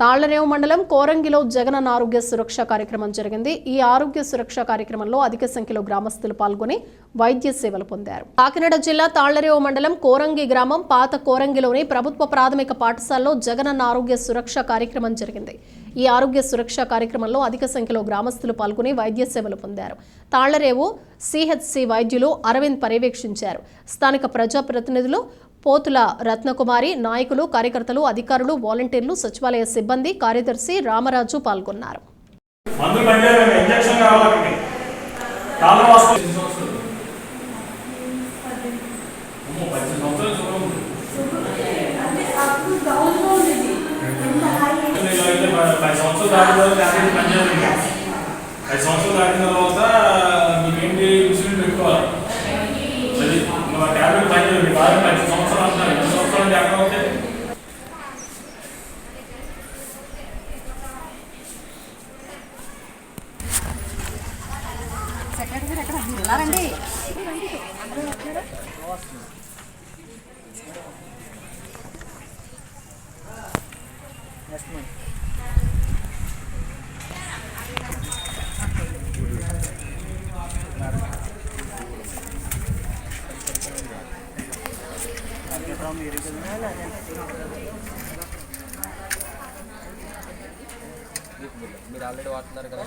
తాళ్ళరేవు మండలం కోరంగిలో జగనన్న ఆరోగ్య సురక్ష కార్యక్రమం జరిగింది. ఈ ఆరోగ్య సురక్ష కార్యక్రమంలో అధిక సంఖ్యలో గ్రామస్తులు పాల్గొని వైద్య సేవలు పొందారు. కాకినాడ జిల్లా తాళ్ళరేవు మండలం కోరంగి గ్రామం పాత కోరంగిలోని ప్రభుత్వ ప్రాథమిక పాఠశాలలో జగనన్న ఆరోగ్య సురక్ష కార్యక్రమం జరిగింది. ఈ ఆరోగ్య సురక్ష కార్యక్రమంలో అధిక సంఖ్యలో గ్రామస్తులు పాల్గొని వైద్య సేవలు పొందారు. తాళ్ళరేవు సిహెచ్సి వైద్యులు అరవింద్ పర్యవేక్షించారు. స్థానిక ప్రజాప్రతినిధులు పోతుల రత్నకుమారి నాయకులు కార్యకర్తలు అధికారులు వాలంటీర్లు సచివాలయ సిబ్బంది కార్యదర్శి రామరాజు పాల్గొన్నారు. పద్దెనిమిది సంవత్సరాలు. దాటిన తర్వాత మీకేంటి పెట్టుకోవాలి? బాగా మీరు ఆల్రెడీ వాడుతున్నారు కదా.